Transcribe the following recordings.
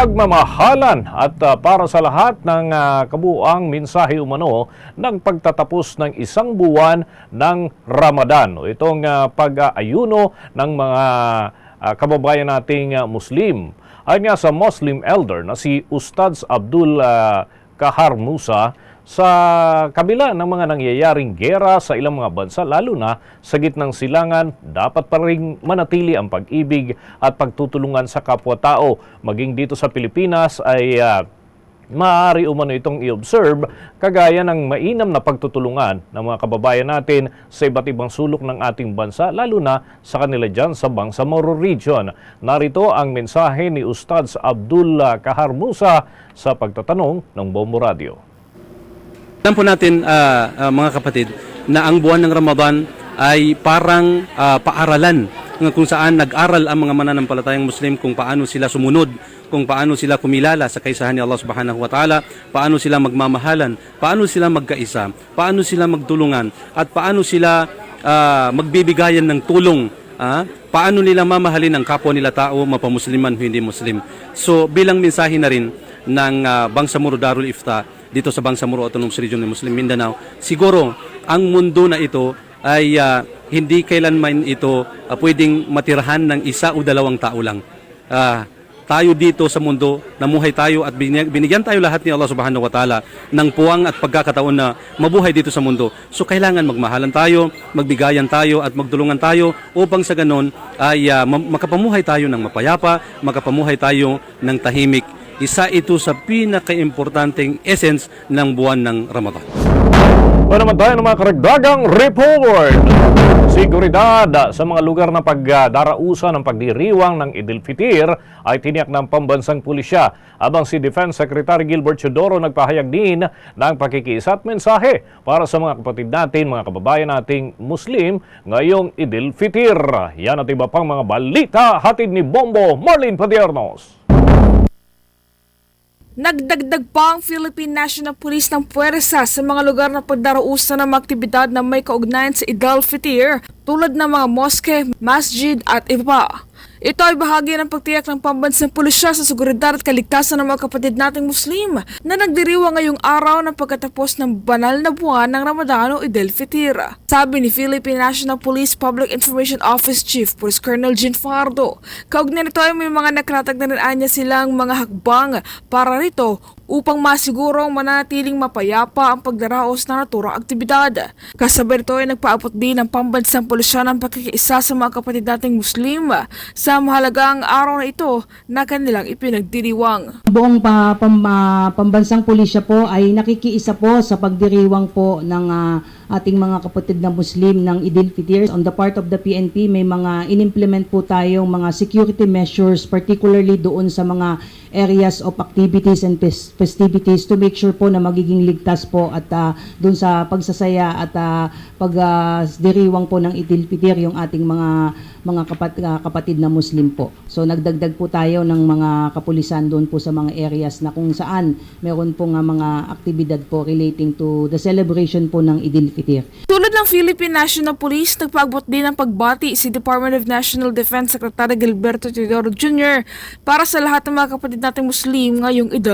pagmamahalan at ah, para sa lahat ng ah, kabuang mensahe umano ng pagtatapos ng isang buwan ng Ramadan. Itong ah, pag-aayuno ng mga ah, kababayan nating ah, Muslim. Ayon nga sa Muslim elder na si Ustads Abdul ah, Kahar Musa, sa kabila ng mga nangyayaring gera sa ilang mga bansa, lalo na sa gitnang silangan, dapat pa rin manatili ang pag-ibig at pagtutulungan sa kapwa-tao. Maging dito sa Pilipinas ay ah, maaari umano itong i-observe kagaya ng mainam na pagtutulungan ng mga kababayan natin sa iba't ibang sulok ng ating bansa, lalo na sa kanila dyan sa Bangsamoro Region. Narito ang mensahe ni Ustads Abdul Kahar Musa sa pagtatanong ng Bombo Radio. Alam po natin, ah, ah, mga kapatid, na ang buwan ng Ramadan ay parang ah, paaralan ng kung saan nag-aral ang mga mananampalatayang Muslim kung paano sila sumunod, kung paano sila kumilala sa kaisahan ni Allah Subhanahu wa Ta'ala, paano sila magmamahalan, paano sila magkaisa, paano sila magtulungan, at paano sila ah, magbibigayan ng tulong Ah, paano nila mamahalin ang kapwa nila tao, mapamusliman o hindi muslim. So bilang mensahe na rin ng ah, Bangsamoro Darul Ifta dito sa Bangsamoro Autonomous Region ng Muslim Mindanao, siguro ang mundo na ito ay ah, hindi kailanman ito ah, pwedeng matirahan ng isa o dalawang tao lang. Ah, tayo dito sa mundo, namuhay tayo at binigyan, tayo lahat ni Allah Subhanahu wa Ta'ala ng puwang at pagkakataon na mabuhay dito sa mundo. So kailangan magmahalan tayo, magbigayan tayo at magdulungan tayo upang sa ganon ay ma- makapamuhay tayo ng mapayapa, makapamuhay tayo ng tahimik. Isa ito sa pinaka-importanting essence ng buwan ng Ramadan. O naman tayo ng mga karagdagang report. Seguridad sa mga lugar na pagdarausan ng pagdiriwang ng Idil Fitir ay tiniyak ng pambansang pulisya. Abang si Defense Secretary Gilbert Chodoro nagpahayag din ng pakikiisa at mensahe para sa mga kapatid natin, mga kababayan nating Muslim ngayong Idil Fitir. Yan at iba pang mga balita hatid ni Bombo Marlene Padiernos. Nagdagdag pa ang Philippine National Police ng puwersa sa mga lugar na pagdarausan ng mga aktibidad na may kaugnayan sa Eid al-Fitr tulad ng mga moske, masjid at iba pa. Ito ay bahagi ng pagtiyak ng pambansang pulisya sa seguridad at kaligtasan ng mga kapatid nating Muslim na nagdiriwa ngayong araw ng pagkatapos ng banal na buwan ng Ramadan o Eid al-Fitr. Sabi ni Philippine National Police Public Information Office Chief Police Colonel Jean Fardo, kaugnay nito ay may mga nakratag na niya silang mga hakbang para rito upang masigurong manatiling mapayapa ang pagdaraos ng naturang aktibidad. Kasabay nito ay nagpaabot din ng pambansang pulisya ng pakikiisa sa mga kapatid nating Muslim sa mahalagang araw na ito na kanilang ipinagdiriwang. Buong pa, pam, ah, pambansang pulisya po ay nakikiisa po sa pagdiriwang po ng ah, ating mga kapatid na Muslim ng Idil Fitr. On the part of the PNP, may mga in-implement po tayong mga security measures, particularly doon sa mga areas of activities and fes- festivities to make sure po na magiging ligtas po at ah, doon sa pagsasaya at ah, pagdiriwang po ng Idil Fitr yung ating mga mga kapat, ah, kapatid na Muslim po. So nagdagdag po tayo ng mga kapulisan doon po sa mga areas na kung saan meron po nga mga aktibidad po relating to the celebration po ng Idil Fitr. Tulad ng Philippine National Police, nagpaagbot din ng pagbati si Department of National Defense Secretary Gilberto Teodoro Jr. para sa lahat ng mga kapatid nating Muslim ngayong Eid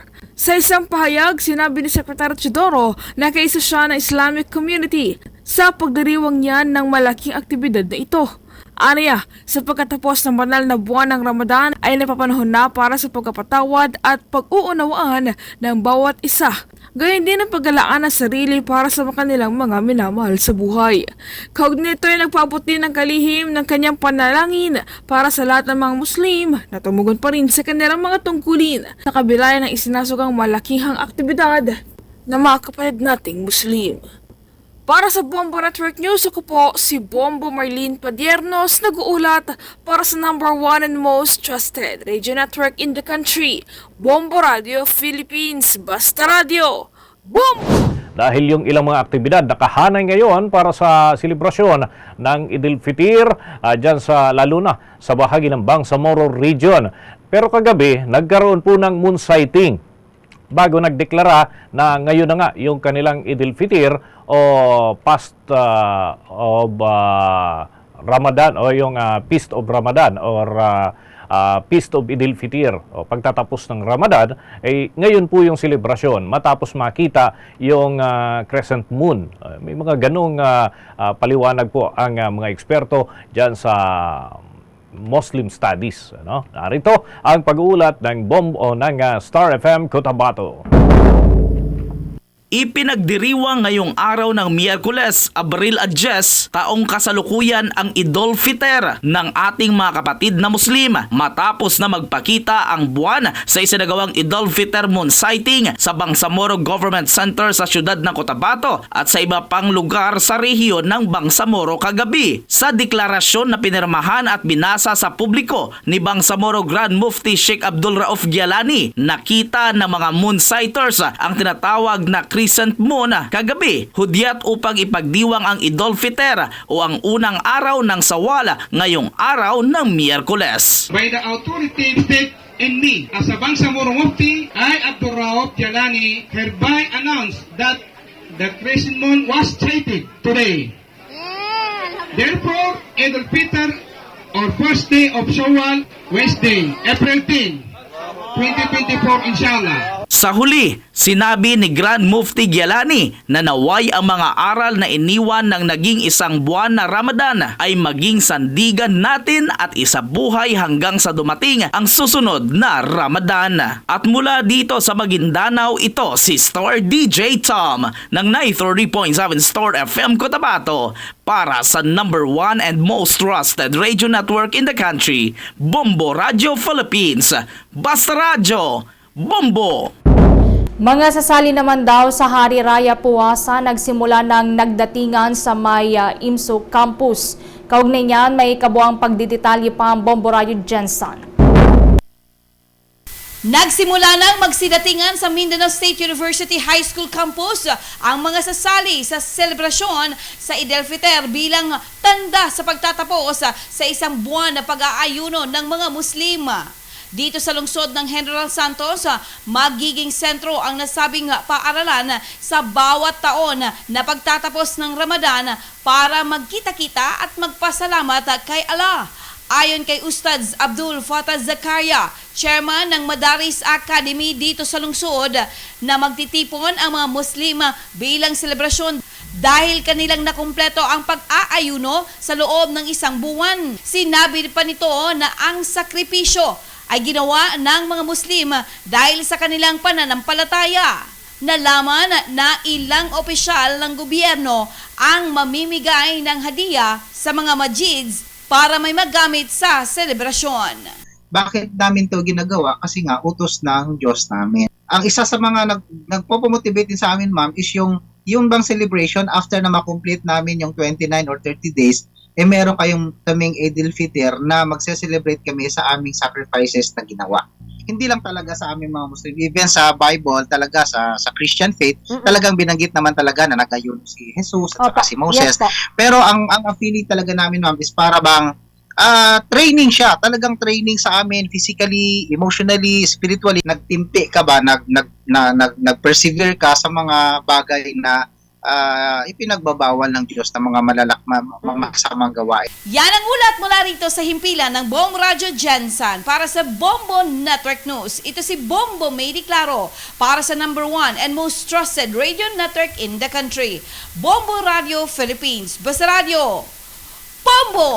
al-Fitr. Sa isang pahayag, sinabi ni Secretary Teodoro na kaisa siya ng Islamic community sa pagdiriwang niya ng malaking aktibidad na ito. Aniya, sa pagkatapos ng banal na buwan ng Ramadan ay napapanahon na para sa pagkapatawad at pag-uunawaan ng bawat isa. Gayon din ang paggalaan ng sarili para sa kanilang mga minamahal sa buhay. Kaugnay nito ay nagpaabot din ng kalihim ng kanyang panalangin para sa lahat ng mga Muslim na tumugon pa rin sa kanilang mga tungkulin sa kabila ng isinasugang malakihang aktibidad ng mga kapatid nating Muslim. Para sa Bombo Network News, ako po si Bombo Marlene Padiernos, nag-uulat para sa number one and most trusted radio network in the country, Bombo Radio Philippines, Basta Radio. Bombo! dahil yung ilang mga aktibidad nakahanay ngayon para sa selebrasyon ng Idil Fitir ah, dyan sa lalo na sa bahagi ng Bangsamoro Region. Pero kagabi, nagkaroon po ng moon sighting bago nagdeklara na ngayon na nga yung kanilang Idil Fitir o past ah, of ah, Ramadan o yung ah, Feast of Ramadan or ah, ah, Feast of Idil Fitir o pagtatapos ng Ramadan, ay ngayon po yung selebrasyon matapos makita yung ah, crescent moon. Ah, may mga ganong ah, ah, paliwanag po ang ah, mga eksperto diyan sa Muslim Studies. Ano? Narito ang pag-uulat ng bomb o ng Star FM Cotabato. Ipinagdiriwang ngayong araw ng Miyerkules, Abril Adjes, taong kasalukuyan ang Idol Fitr ng ating mga kapatid na Muslim matapos na magpakita ang buwan sa isinagawang Idol Fitr Moon sighting sa Bangsamoro Government Center sa siyudad ng Cotabato at sa iba pang lugar sa rehiyon ng Bangsamoro kagabi. Sa deklarasyon na pinirmahan at binasa sa publiko ni Bangsamoro Grand Mufti Sheikh Abdul Rauf Gialani, nakita ng mga moon sighters ang tinatawag na crescent moon kagabi, hudyat upang ipagdiwang ang Idol Fitr o ang unang araw ng Sawala ngayong araw ng Miyerkules. by the authority in me as a Bangsamoro Mufti, I, Abdul Jalani, hereby announce that the crescent moon was sighted today. Therefore, Eid al-Fitr or first day of Shawwal, Wednesday, April 10, 2024, inshallah. Sa huli, sinabi ni Grand Mufti Gialani na naway ang mga aral na iniwan ng naging isang buwan na Ramadan ay maging sandigan natin at isabuhay hanggang sa dumating ang susunod na Ramadan. At mula dito sa Maguindanao, ito si Star DJ Tom ng 930.7 Star FM Cotabato para sa number one and most trusted radio network in the country, Bombo Radio Philippines. Basta Radio, Bombo! Mga sasali naman daw sa Hari Raya Puwasa nagsimula ng nagdatingan sa may uh, IMSO campus. Kaugnay niyan, may kabuang pagdidetalye pa ang Bomborayo Jensen. Nagsimula nang magsidatingan sa Mindanao State University High School campus ang mga sasali sa selebrasyon sa Eid al-Fitr bilang tanda sa pagtatapos sa isang buwan na pag-aayuno ng mga Muslim. Dito sa lungsod ng General Santos, magiging sentro ang nasabing paaralan sa bawat taon na pagtatapos ng Ramadan para magkita-kita at magpasalamat kay Allah. Ayon kay Ustads Abdul Fatah Zakaria, chairman ng Madaris Academy dito sa lungsod, na magtitipon ang mga Muslim bilang selebrasyon dahil kanilang nakumpleto ang pag-aayuno sa loob ng isang buwan. Sinabi pa nito na ang sakripisyo ay ginawa ng mga Muslim dahil sa kanilang pananampalataya. Nalaman na ilang opisyal ng gobyerno ang mamimigay ng hadiah sa mga majids para may magamit sa selebrasyon. bakit namin to ginagawa? Kasi nga, utos ng Diyos namin. Ang isa sa mga nag, nagpo-motivate din sa amin, ma'am, is yung, yung bang celebration after na makomplete namin yung 29 or 30 days, eh meron kayong kaming Eid al-Fitr na magse-celebrate kami sa aming sacrifices na ginawa. Hindi lang talaga sa aming mga Muslim, even sa Bible, talaga sa sa Christian faith, talagang binanggit naman talaga na nagayuno si Jesus at saka si Moses. Yes. Pero ang ang affiliate talaga namin ma'am is para bang ah training siya, talagang training sa amin physically, emotionally, spiritually. Nagtimpi ka ba, nag nag na, nag, nag-persevere ka sa mga bagay na ah, ipinagbabawal ng Diyos na mga malalak ma, mga masamang gawain. Yan ang ulat mula rito sa himpilan ng Bong Radio Jensen para sa Bombo Network News. Ito si Bombo May Claro para sa number one and most trusted radio network in the country. Bombo Radio Philippines. Basta Radio. Bombo!